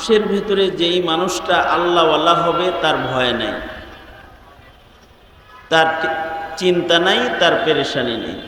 মানুষের ভেতরে যেই মানুষটা আল্লাহওয়ালা হবে, তার ভয় নাই। তার চিন্তা নাই, তার পেরেশানি নেই।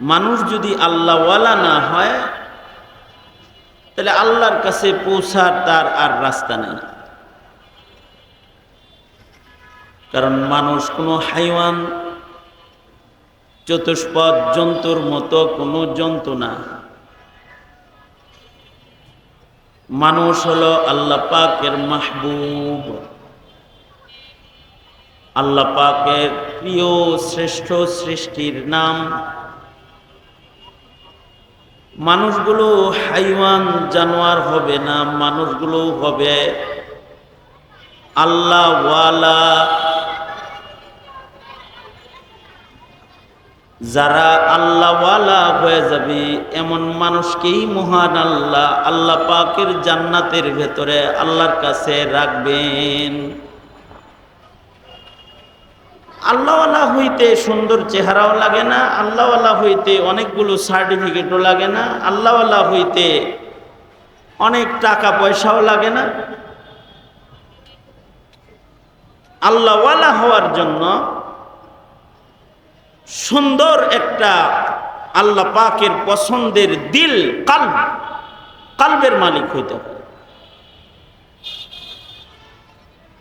মানুষ যদি আল্লাহওয়ালা না হয়, তাহলে আল্লাহর কাছে পৌঁছার তার আর রাস্তা নেই। কারণ মানুষ কোনো হাইওয়ান, চতুষ্পদ, জন্তুর মতো কোনো জন্তু না। মানুষ হলো আল্লাহ পাকের মাহবুব। আল্লাহ পাকের প্রিয় শ্রেষ্ঠ সৃষ্টির নাম। মানুষগুলো হাইওয়ান, জানোয়ার হবে না মানুষগুলো হবে আল্লাহওয়ালা যারা আল্লাহওয়ালা হয়ে যাবে, এমন মানুষকেই মহান আল্লাহ আল্লাহ পাকের জান্নাতের ভেতরে আল্লাহর কাছে রাখবেন। আল্লাহওয়ালা হইতে সুন্দর চেহারাও লাগে না, আল্লাহওয়ালা হইতে অনেকগুলো সার্টিফিকেটও লাগে না, আল্লাহওয়ালা হইতে অনেক টাকা পয়সাও লাগে না। আল্লাহওয়ালা হওয়ার জন্য সুন্দর একটা আল্লাহ পাকের পছন্দের দিল কাল কালবের মালিক হইতে হবে।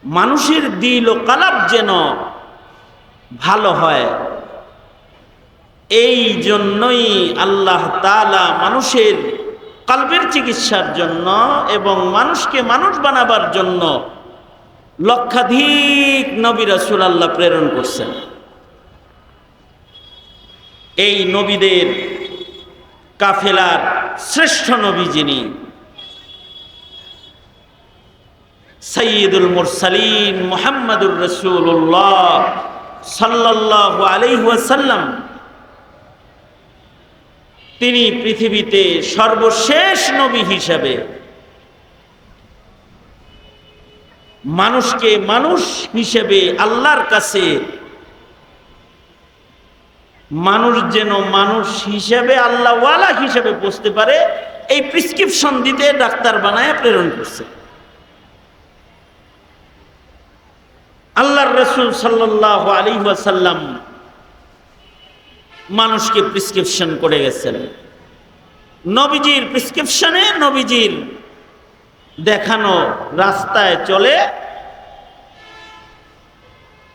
মানুষের দিল ও কালাব যেন ভালো হয়, এই জন্যই আল্লাহ তালা মানুষের কালবের চিকিৎসার জন্য এবং মানুষকে মানুষ বানাবার জন্য লক্ষাধিক নবী রাসূল আল্লাহ প্রেরণ করছেন। এই নবীদের কাফেলার শ্রেষ্ঠ নবী যিনি সৈয়দুল মুরসালিন মোহাম্মদুর রসুল্লাহ সাল্লাহ আলাইহাসাল্লাম তিনি পৃথিবীতে সর্বশেষ নবী হিসাবে মানুষকে মানুষ হিসেবে আল্লাহর কাছে মানুষ যেন মানুষ হিসেবে আল্লাহওয়ালা হিসেবে বুঝতে পারে, এই প্রিসক্রিপশন দিতে ডাক্তার বানায় প্রেরণ করছে। আল্লাহর রসুল সাল্লাহ আলী ওয়াসাল্লাম মানুষকে প্রিসক্রিপশন করে গেছেন। নবীজির প্রিসক্রিপশনে নবীজির দেখানো রাস্তায় চলে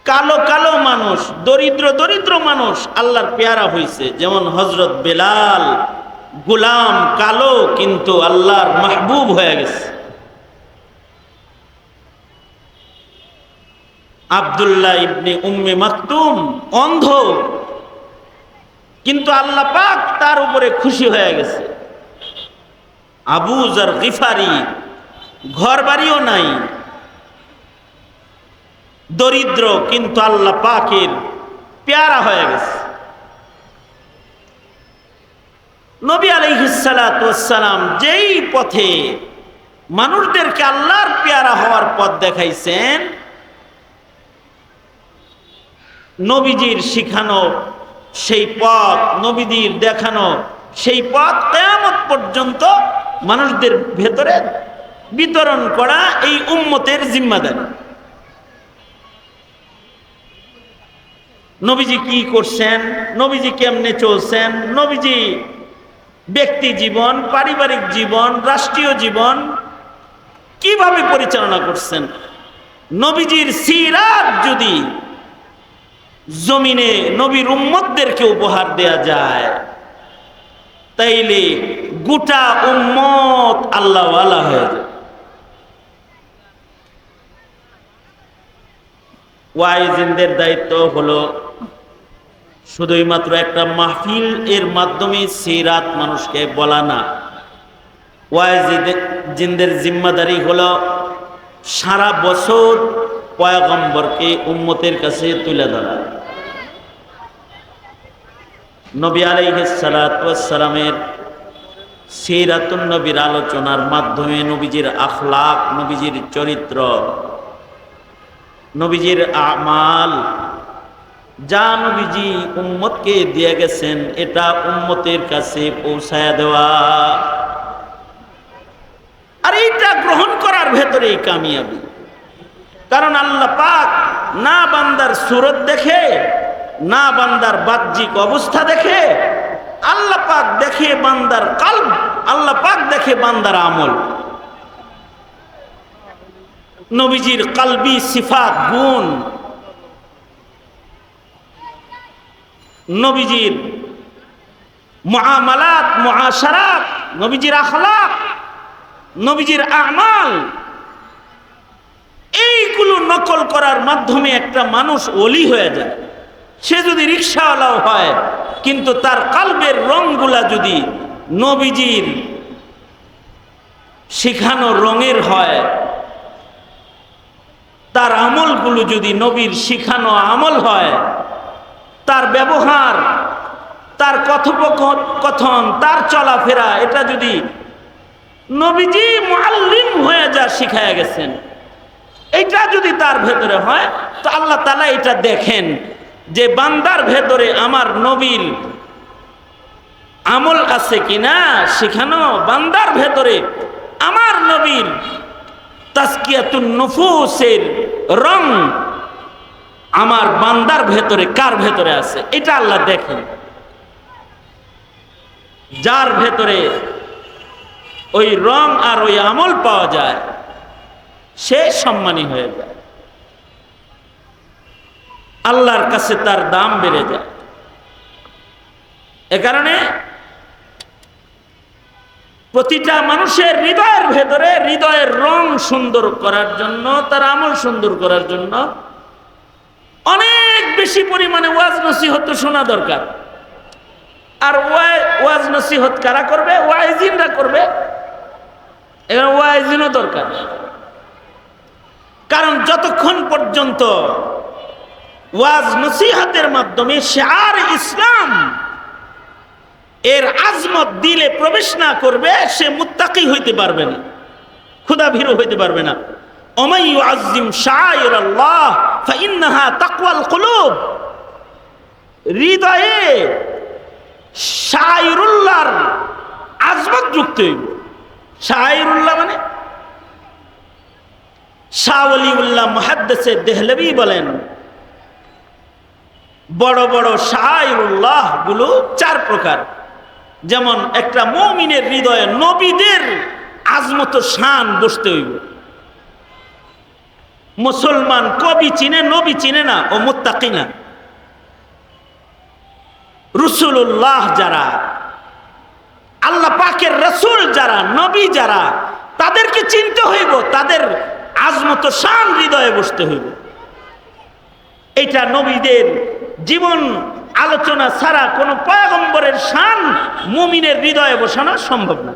কালো কালো মানুষ, দরিদ্র দরিদ্র মানুষ আল্লাহর পেয়ারা হইছে। যেমন হজরত বেলাল, গুলাম কালো কিন্তু আল্লাহর মাহবুব হয়ে গেছে। আবদুল্লাহ ইবনে উম্মে মাকতুম অন্ধ, কিন্তু আল্লাহ পাক তার উপরে খুশি হয়ে গেছে। আবু জার গিফারি ঘর বাড়িও নাই দরিদ্র, কিন্তু আল্লাহ পাকের পেয়ারা হয়ে গেছে। নবী আলহিসালাম যেই পথে মানুষদেরকে আল্লাহর পেয়ারা হওয়ার পথ দেখাইছেন, নবীজির শিখানো সেই পথ, নবীজির দেখানো সেই পথ কেয়ামত পর্যন্ত মানুষদের ভেতরে বিতরণ করা এই উম্মতের জিম্মাদারি। নবীজি কি করছেন? নবীজি কেমনে চলছেন? নবীজি ব্যক্তি জীবন, পারিবারিক জীবন, রাষ্ট্রীয় জীবন কীভাবে পরিচালনা করছেন? নবীজির সিরাত যদি জমিনে নবীর উম্মতদেরকে উপহার দেয়া যায়, তাইলে গোটা উম্মত আল্লাহওয়ালা হয়ে যায় ওয়াইজিনদের দায়িত্ব হলো শুধুই মাত্র একটা মাহফিল এর মাধ্যমে সিরাত মানুষকে বলা না। ওয়াইজিনদের জিম্মাদারি হলো সারা বছর পয়গম্বরকে উম্মতের কাছে তুলে ধরা। নবী আলাইসালামের সিরাতুন নবীর আলোচনার মাধ্যমে নবীজির আখলাক, নবীজির চরিত্র, নবীজির আমাল যা নবীজি উম্মতকে দিয়ে গেছেন, এটা উম্মতের কাছে পৌঁছায় দেওয়া। আর এইটা গ্রহণ করার ভেতরেই কামিয়াবি। কারণ আল্লাহ পাক না বান্দার সুরত দেখে, না বান্দার বাহ্যিক অবস্থা দেখে, আল্লাহ পাক দেখে বান্দার কাল আল্লাহ পাক দেখে বান্দার আমল। নবীজির কালবি, সিফাত, গুণ নবীজির মহামালাত মহাসারাত নবীজির আখলাক, নবীজির আমাল, এইগুলো নকল করার মাধ্যমে একটা মানুষ অলি হয়ে যায়। সে যদি রিক্সাওয়ালাও হয়, কিন্তু তার কালবের রংগুলা যদি নবীজির শিখানো রঙের হয়, তার আমলগুলো যদি নবীর শিখানো আমল হয় তার ব্যবহার, তার কথোপকথন তার চলাফেরা, এটা যদি নবীজি মুআল্লিম হয়ে যা শিখায় গেছেন, এটা যদি তার ভেতরে হয়, তো আল্লাহ তালা এটা দেখেন যে বান্দার ভেতরে আমার নবীর আমল আছে কিনা শিখানো, বান্দার ভেতরে আমার নবীর তাস্কিয়াতুন নফুসের রং আমার বান্দার ভেতরে কার ভেতরে আছে? এটা আল্লাহ দেখেন। যার ভেতরে ওই রং আর ওই আমল পাওয়া যায়, সে সম্মানী হয়ে যায়। আল্লাহর কাছে তার দাম বেড়ে যায়। এ কারণে প্রতিটা মানুষের হৃদয়ের ভেতরে হৃদয়ের রং সুন্দর করার জন্য, তার আমল সুন্দর করার জন্য অনেক বেশি পরিমাণে ওয়াজ নসিহত শোনা দরকার। আর ওয়াজ নসিহত কারা করবে? ওয়াইজিনরা করবে। এখানে ওয়াইজিনও দরকার। কারণ যতক্ষণ পর্যন্ত ওয়াজ নসিহাতের মাধ্যমে সে আর ইসলাম এর আজমত দিলে প্রবেশ না করবে, সে মুত্তাকি হইতে পারবে না। ক্ষুদা ভীরু হইতে পারবে না। অমাই আজিম শায়র আল্লাহ ফাইন্নাহা তাকওয়াল কুলুব। হৃদয়ে শায়রুল্লাহর আজমত যুক্ত হইব। শায়রুল্লাহ মানে? শাহলিউল্লাহ মহাদ্দেসে দেহলবি বলেন, বড় বড় শায়রুল্লাহগুলো চার প্রকার। যেমন একটা মমিনের হৃদয়ে নবীদের আজমত শান বসতে হইব। মুসলমান কবি চিনে, নবী চিনে না, ও মোত্তাকি না। রসুল্লাহ যারা, আল্লাহ পাকের রসুল যারা, নবী যারা, তাদেরকে চিনতে হইব, তাদের আজমত শান হৃদয়ে বসতে হইব। এটা নবীদের জীবন আলোচনা ছাড়া কোনো পয়গম্বরের শান মুমিনের হৃদয়ে বসানো সম্ভব না।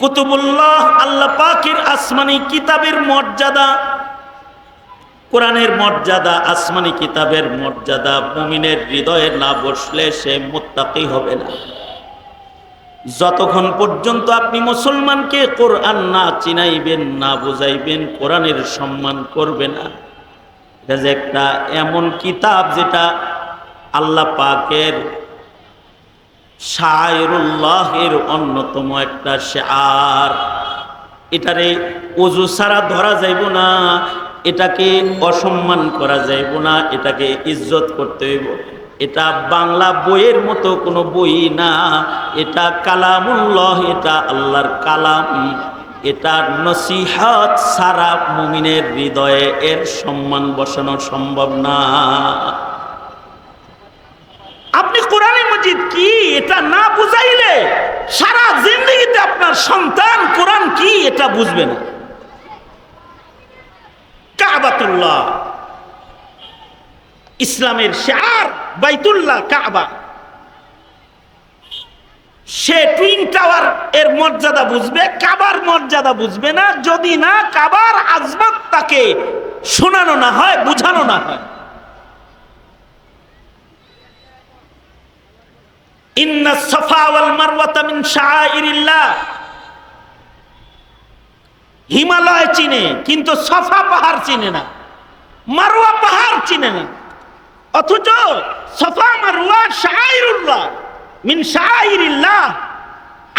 কুতুবুল্লাহ, আল্লাহ পাকের আসমানি কিতাবের মর্যাদা, কোরআনের মর্যাদা, আসমানি কিতাবের মর্যাদা, মুমিনের হৃদয়ে না বসলে সে মোত্তাকি হবে না। যতক্ষণ পর্যন্ত আপনি মুসলমানকে কোরআন না চিনাইবেন, না বুঝাইবেন, কোরআনের সম্মান করবে না, এটা যে একটা এমন কিতাব যেটা আল্লাহ পাকের শায়রুল্লাহের অন্যতম একটা শেয়ার। এটারে অজু ছাড়া ধরা যাইব না, এটাকে অসম্মান করা যাইব না, এটাকে ইজ্জত করতে হইব। এটা বাংলা বইয়ের মতো কোনো বই না, এটা কালামুল্লাহ, এটা আল্লাহর কালাম। এটা নসিহত সারা মুমিনের হৃদয়ে এর সম্মান বসানো সম্ভব না। আপনি কোরআনে মজিদ কি? এটা না বুঝাইলে সারা জিন্দগিতে আপনার সন্তান কোরআন কি এটা বুঝবে না। কাবাতুল্লাহ। ইসলামের শেয়ার বাইতুল্লাহ কাবা। সে টুইন টাওয়ার এর মর্যাদা বুঝবে, কাবার মর্যাদা বুঝবে না। যদি না, কাবার আজমত তাকে শোনানো না হয়, বুঝানো না হয়। ইন্না ওয়াল হিমালয় চিনে, কিন্তু সফা পাহাড় চিনে না। মারওয়া পাহাড় চিনে না। অথচ সফা মারওয়া শাআইরুল্লাহ মিন শাআইরিল্লাহ।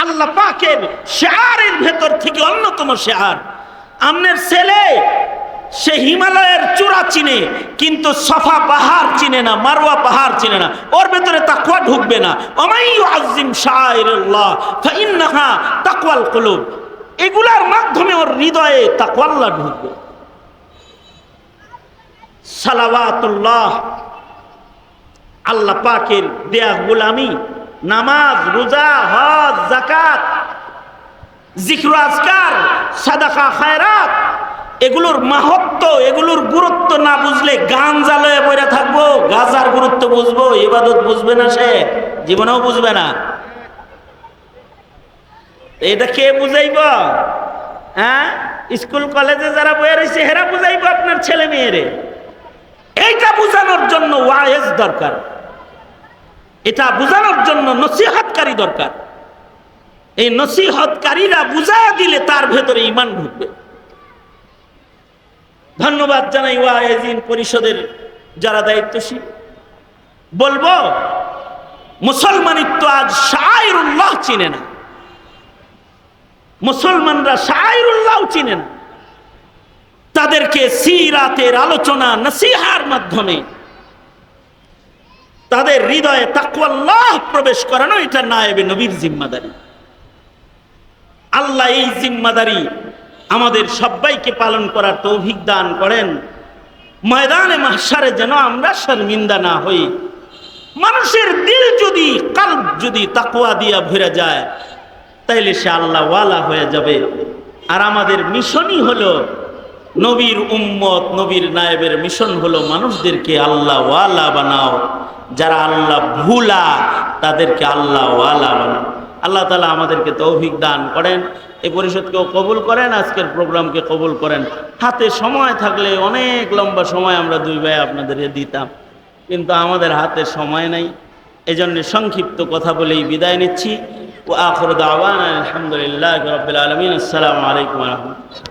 আল্লাহ পাকের শেয়ারের ভেতর থেকে অন্যতম শেয়ার আমনের ছেলে সে হিমালয়ের চূড়া চিনে, কিন্তু সফা পাহাড় চিনে না মারওয়া পাহাড় চিনে না। ওর ভেতরে তাকুয়া ঢুকবে না। অমাইয়ু আজিম শায়রুল্লাহ, ফাইন্নাহা তাকওয়াল কুলুব। এগুলার মাধ্যমে ওর হৃদয়ে তাকওয়াল্লাহ ঢুকবে। সালাওয়াতুল্লাহ, আল্লাহ পাকের দেয়া গোলামি, নামাজ, রোজা, হজ জাকাত জিক্র আজকার, সাদাকা খায়রাত এগুলোর মাহাত্ম, এগুলোর গুরুত্ব না বুঝলে গান জ্বালয়ে বইরা থাকব, গাজার গুরুত্ব বুঝব, ইবাদত বুঝবে না সে, জীবনেও বুঝবে না। এটা কে বুঝাইব? হ্যাঁ? স্কুল, কলেজে যারা বয়ে রয়েছে হেরা বুঝাইব আপনার ছেলে মেয়েরে। এইটা বুঝানোর জন্য ওয়াইজ দরকার। এটা বুঝানোর জন্য নসিহতকারী দরকার। এই নসিহতকারীরা বুঝায় দিলে তার ভেতরে ইমান ঢুকবে। ধন্যবাদ জানাই ওয়াইজিন পরিষদের যারা দায়িত্বশীল। বলব, মুসলমানিত্ব আজ শায়রুল্লাহ চিনে না। মুসলমানরা শায়রুল্লাহ চিনে না। তাদেরকে সিরাতের আলোচনা, নসিহার মাধ্যমে তাদের হৃদয়ে তাকওয়াল্লাহ প্রবেশ করানো, এটা নায়েবে নবীর জিম্মাদারি। আল্লাহ এই জিম্মাদারি আমাদের সবাইকে পালন করার তৌফিক দান করেন। ময়দানে মাহসারে যেন আমরা শর্মিন্দা না হই। মানুষের দিল যদি, কাল্ব যদি তাকওয়া দিয়া ভরে যায়, তাইলে সে আল্লাহ ওয়ালা হয়ে যাবে। আর আমাদের মিশনই হলো, নবীর উম্মত, নবীর নায়েবের মিশন হলো মানুষদেরকে আল্লাহ ওয়ালা বানাও। যারা আল্লাহ ভুলা, তাদেরকে আল্লাহ ওয়ালা বানাও। আল্লাহ তালা আমাদেরকে তৌফিক দান করেন। এই পরিষদকেও কবুল করেন, আজকের প্রোগ্রামকে কবুল করেন। হাতে সময় থাকলে অনেক লম্বা সময় আমরা দুই ভাই আপনাদের দিতাম, কিন্তু আমাদের হাতে সময় নাই। এজন্য সংক্ষিপ্ত কথা বলেই বিদায় নিচ্ছি। ও আখর দাওয়ান আলহামদুলিল্লাহ রবিল আলমিন। আসসালামু আলাইকুম রহমতুল্লাহ।